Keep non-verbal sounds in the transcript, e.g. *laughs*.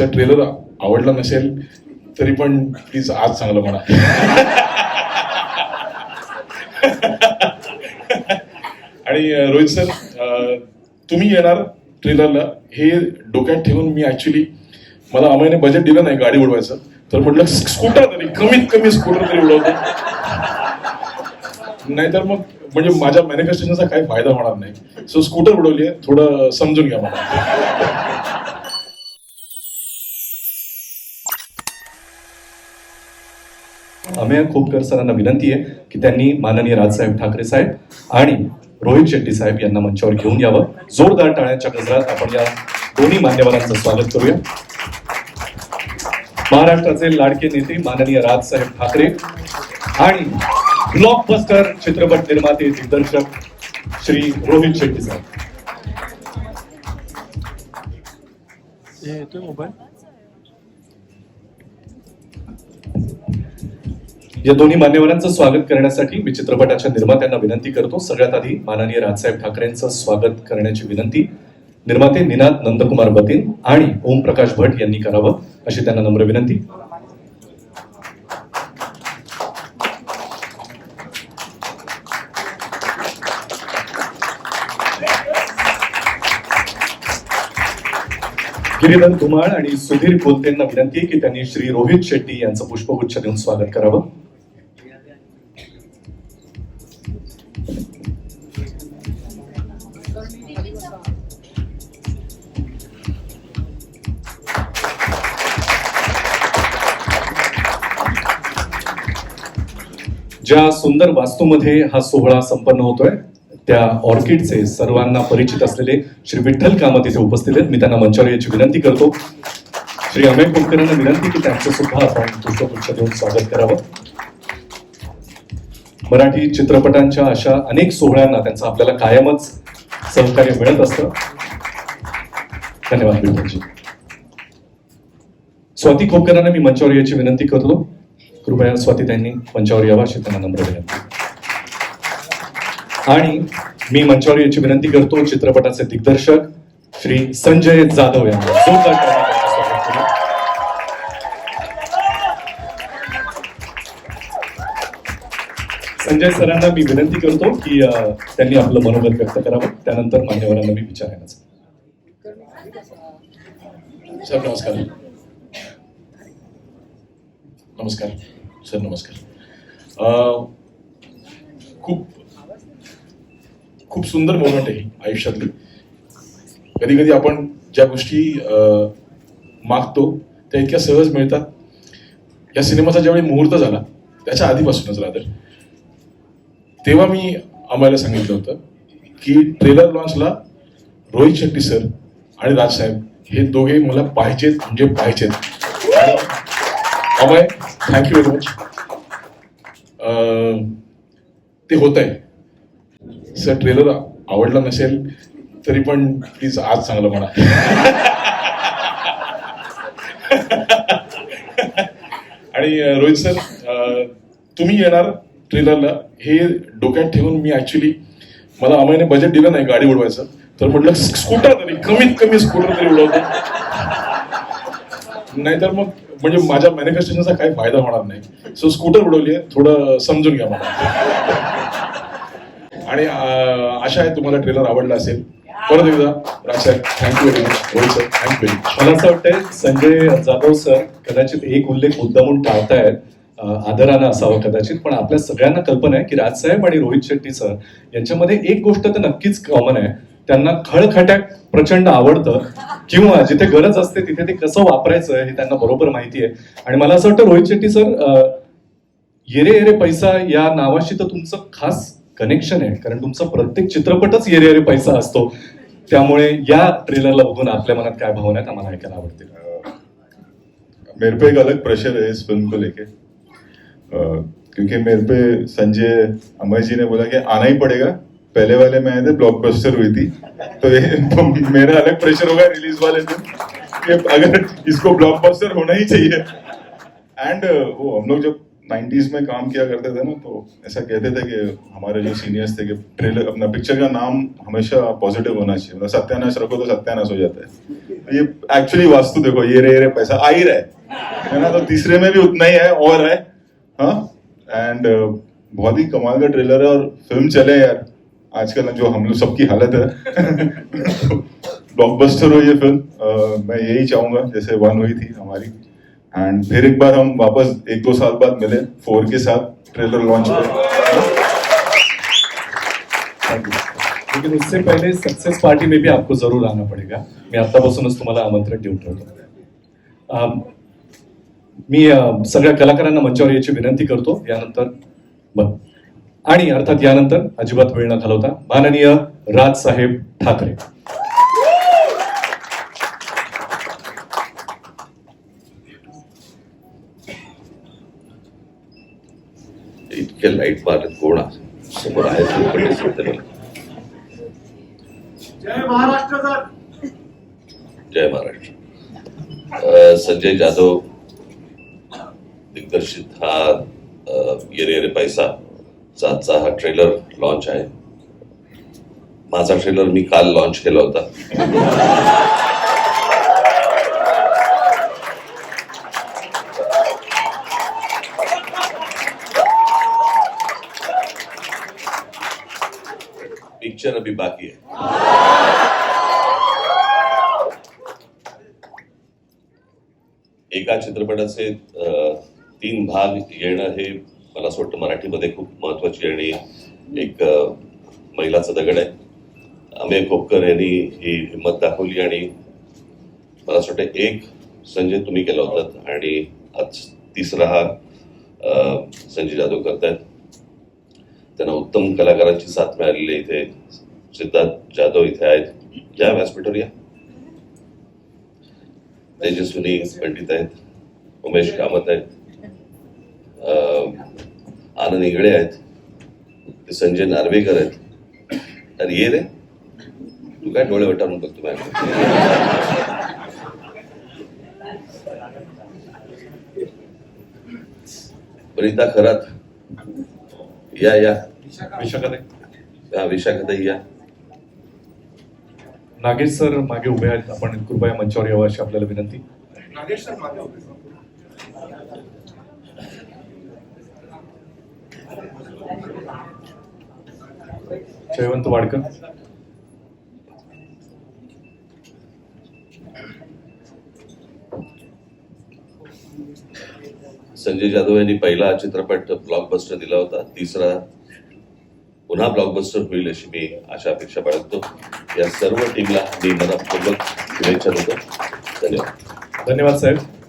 Sir trailer आवडला नसेल तरी पण प्लीज आज चांगलं म्हणा. आणि रोहित सर तुम्ही येणार ट्रेलरला हे डोक्यात ठेवून मी ऍक्च्युली मला अमयने बजेट दिलं नाही गाडी उडवायचं तर म्हटलं स्कूटर तरी कमीत कमी स्कूटर तरी उडवतो. नाहीतर मग म्हणजे माझ्या मॅनिफेस्टेशनचा काही फायदा होणार नाही. सो स्कूटर उडवली आहे थोडं समजून घ्या मला. अमेय खोपकर सरांना विनंती आहे की त्यांनी माननीय राजसाहेब ठाकरे साहेब आणि रोहित शेट्टी साहेब यांना मंचावर घेऊन यावं. जोरदार टाळ्यांच्या गजरात आपण या दोन्ही मान्यवरांचं स्वागत करूया. महाराष्ट्राचे लाडके नेते माननीय राजसाहेब ठाकरे आणि ब्लॉकबस्टर चित्रपट निर्माते दिग्दर्शक श्री रोहित शेट्टी साहेब. येतोय मोबाईल? या दोन्ही मान्यवरांचं स्वागत करण्यासाठी मी चित्रपटाच्या निर्मात्यांना विनंती करतो. सगळ्यात आधी माननीय राजसाहेब ठाकरेंचं स्वागत करण्याची विनंती. निर्माते निनाद नंदकुमार बतीन आणि ओम प्रकाश भट यांनी करावं अशी त्यांना नम्र विनंती. गिरीधर धुमाळ आणि सुधीर कोलतेंना विनंती आहे की त्यांनी श्री रोहित शेट्टी यांचं पुष्पगुच्छ देऊन स्वागत करावं. ज्या सुंदर वास्तूमध्ये हा सोहळा संपन्न होतोय त्या ऑर्किडचे सर्वांना परिचित असलेले श्री विठ्ठल कामत इथे उपस्थित आहेत. मी त्यांना मंचावर याची विनंती करतो. श्री अमेय कुलकर्णींना विनंती की त्यांचं सुद्धा आपण पुष्पगुच्छ देऊन स्वागत करावं. मराठी चित्रपटांच्या अशा अनेक सोहळ्यांना त्यांचं आपल्याला कायमच सहकार्य मिळत असतं. धन्यवाद विठ्ठलजी. स्वाती खोपकरांना मी मंचावर याची विनंती करतो. कृपया स्वाती त्यांनी मंचावर यावा अशी त्यांना नम्र विनंती. आणि मी मंचावर याची विनंती करतो चित्रपटाचे दिग्दर्शक श्री संजय जाधव यांना. जोरदार संजय सरांना मी विनंती करतो की त्यांनी आपलं मनोगत व्यक्त करावं. त्यानंतर मान्यवरांना मी विचारायला सर नमस्कार. नमस्कार. सर नमस्कार. खूप खूप सुंदर मोमेंट आहे आयुष्यातली. कधी कधी आपण ज्या गोष्टी मागतो त्या इतक्या सहज मिळतात. या सिनेमाचा ज्यावेळी मुहूर्त झाला त्याच्या आधीपासूनच रादर. तेव्हा मी आम्हाला सांगितलं होतं की ट्रेलर लॉन्चला रोहित शेट्टी सर आणि राजसाहेब हे दोघे मला पाहिजेत म्हणजे पाहिजेत आणि अमय थँक्यू व्हेरी मच ते होत आहे सर ट्रेलर आवडला नसेल तरी पण प्लीज आज चांगलं म्हणा. आणि uh, रोहित सर uh, तुम्ही येणार ट्रेलरला हे डोक्यात ठेवून मी ऍक्च्युली मला अमयने बजेट दिलं नाही गाडी उडवायचं तर म्हटलं स्कूटर तरी कमीत कमी स्कूटर तरी उडवतो. नाहीतर मग म्हणजे माझ्या मॅनिफेस्टेशनचा काही फायदा होणार नाही. सो स्कूटर उडवली आहे थोडं समजून घ्या मला. आणि आशा आहे तुम्हाला ट्रेलर आवडला असेल. परत एकदा Rajsaheb thank you very much Rohit sir thank you very much मला असं वाटतंय संजय जाधव सर कदाचित एक उल्लेख मुद्दामून टाळतायत आदरानं असावं कदाचित पण आपल्या सगळ्यांना कल्पना आहे की राजसाहेब आणि रोहित शेट्टी सर यांच्यामध्ये एक गोष्ट तर नक्कीच कॉमन आहे. त्यांना खळखट्याक प्रचंड आवडतं. *laughs* किंवा जिथे गरज असते तिथे ते कसं वापरायचं हे त्यांना बरोबर माहिती आहे आणि मला असं वाटतं रोहित शेट्टी सर येरे येरे पैसा या नावाशी तर तुमचं खास कनेक्शन आहे. कारण तुमचा प्रत्येक चित्रपटच येरे येरे पैसा असतो. त्यामुळे या ट्रेलरला बघून आपल्या मनात काय भावना आहेत आम्हाला ऐकायला आवडतील. मेरे पे एक अलग प्रेशर है इस फिल्म को लेके. क्योंकि मेरे पे संजय अमय जी ने बोला कि आना ही पड़ेगा. पहले वाले में आए थे ब्लॉकबस्टर हुई थी। तो ये *laughs* तो मेरा अलग प्रेशर होगा रिलीज़ वाले दिन कि अगर इसको ब्लॉकबस्टर होना ही चाहिए। एंड वो हम लोग जब नाइन्टीज में काम किया करते थे ना तो ऐसा कहते थे कि हमारे जो सीनियर्स थे कि ट्रेलर अपना पिक्चर का नाम हमेशा पॉजिटिव होना चाहिए। मतलब सत्यानाश रखो तो सत्यानाश हो जाता है। ये एक्चुअली वास्तु देखो, ये रे रे, पैसा आ ही रहा है। ना? तो तीसरे में भी उतना ही है, और है। हाँ? एंड बहुत ही कमाल का ट्रेलर है और फ़िल्म चले यार। आजकल जो हम लोग सबकी हालत है ब्लॉकबस्टर हो ये फिल्म मैं यही चाहूंगा जैसे वन हुई थी हमारी। एंड फिर एक बार हम वापस एक दो साल बाद मिले फोर के साथ ट्रेलर लॉन्च पे लेकिन उससे पहले सक्सेस पार्टी में भी आपको जरूर आना पडेगा। मी आतापासूनच तुम्हाला आमंत्रण देऊन ठेवतो। मी सगळ्या कलाकारांना मंचावर याची विनंती करतो यानंतर बरं आणि अर्थात यानंतर अजिबात वेळ न घालवता माननीय राजसाहेब ठाकरे इतके लाइट मारत कोण आहे? समोर नाही. जय महाराष्ट्र सर जय महाराष्ट्र संजय जाधव दिग्दर्शित हा येरे येरे पैसा आजचा हा ट्रेलर लॉन्च आहे. माझा ट्रेलर मी काल लॉन्च केला होता. पिक्चर अभी बाकी है. एका चित्रपटाचे तीन भाग येणं हे मला असं वाटतं मराठीमध्ये खूप महत्वाची आणि एक महिलाचा दगड आहे. अमेय खोपकर यांनी ही हिंमत दाखवली आणि मला असं वाटतं एक संजय तुम्ही केला होतात आणि आज तिसरा हा संजय जाधव करतायत. त्यांना उत्तम कलाकारांची साथ मिळालेली आहे इथे. सिद्धार्थ जाधव इथे आहेत. या व्यासपीठावर या. तेजस्विनी पंडित आहेत. उमेश कामत आहेत. आनंद इंगळे आहेत. ते संजय नार्वेकर आहेत. अरे ये रे. तू काय डोळे वटारून बघतो मॅडम प्रीता खरात. या या. विशाखाताई. हा विशाखाताई या. नागेश सर मागे उभे आहेत. आपण कृपया मंचावर यावं अशी आपल्याला विनंती. नागेश सर मागे होते जयवंत वाडकर. संजय जाधव यांनी पहिला चित्रपट ब्लॉकबस्टर दिला होता. तिसरा पुन्हा ब्लॉकबस्टर होईल अशी मी आशा अपेक्षा बाळगतो. या सर्व टीमला मी मनपूर्वक शुभेच्छा देतो. धन्यवाद. धन्यवाद साहेब.